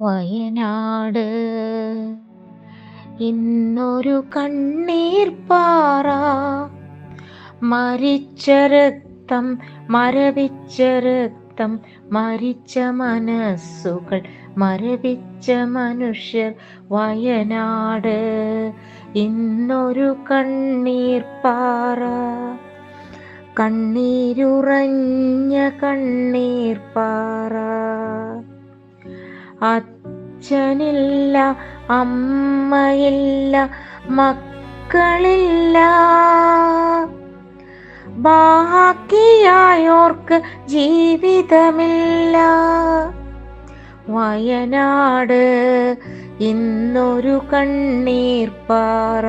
വയനാട്. ഇന്നൊരു കണ്ണീർ പാറ മരിച്ച രക്തം മരവിച്ച രക്തം മരിച്ച മനസ്സുകൾ മരവിച്ച മനുഷ്യർ വയനാട്. ഇന്നൊരു കണ്ണീർ പാറ കണ്ണീരുറഞ്ഞ കണ്ണീർ പാറ. അച്ഛനില്ല അമ്മയില്ല മക്കളില്ല. ബാക്കിയായോർക്ക് ജീവിതമില്ല. വയനാട് ഇന്നൊരു കണ്ണീർ പാറ.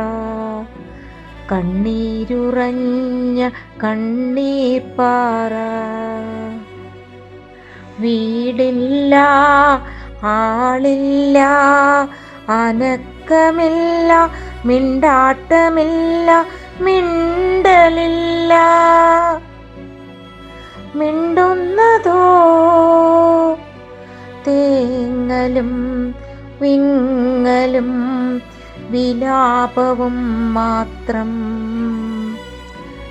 കണ്ണീരുറഞ്ഞ കണ്ണീർ പാറ. വീടില്ല ആളില്ല അനക്കമില്ല മിണ്ടാട്ടമില്ല മിണ്ടലില്ല. മിണ്ടുന്നതോ തേങ്ങലും വിങ്ങലും വിലാപവും മാത്രം.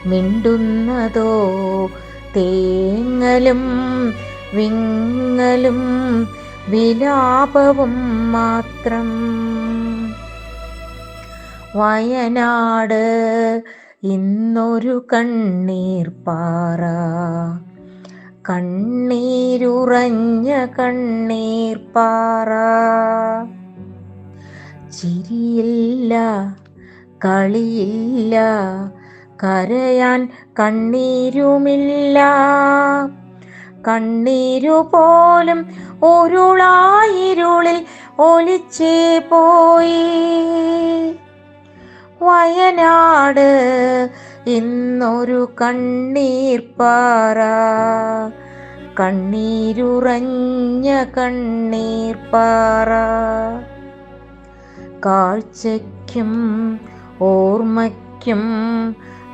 മിണ്ടുന്നതോ തേങ്ങലും വിങ്ങലും വിലാപവും മാത്രം. വയനാട് ഇന്നൊരു കണ്ണീർ പാറ. കണ്ണീരുറഞ്ഞ കണ്ണീർ പാറ. ചിരിയില്ല കളിയില്ല കരയാൻ കണ്ണീരുമില്ല. കണ്ണീരു പോലും ഉരുളായിരുളിൽ ഒലിച്ചേ പോയി. വയനാട് ഇന്നൊരു കണ്ണീർ പാറ കണ്ണീരുറഞ്ഞ കണ്ണീർ പാറ. കാഴ്ചയ്ക്കും ഓർമ്മയ്ക്കും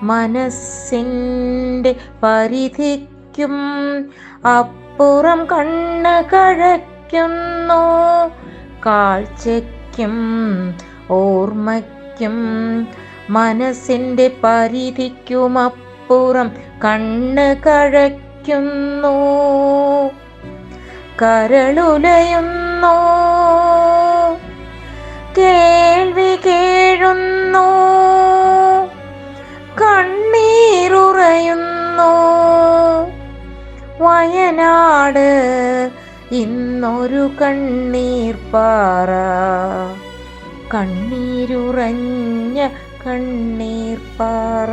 മനസ്സിന്റെ പരിധിക്കും അപ്പുറം കണ്ണ് കഴയ്ക്കുന്നു. കാഴ്ചയ്ക്കും ഓർമ്മയ്ക്കും മനസ്സിന്റെ പരിധിക്കുമപ്പുറം കണ്ണ് കഴയ്ക്കുന്നു. കരളുലയുന്നു. കേൾവി കേഴുന്നു. വയനാട് ഇന്നൊരു കണ്ണീർ പാറ. കണ്ണീരുറഞ്ഞ കണ്ണീർ പാറ.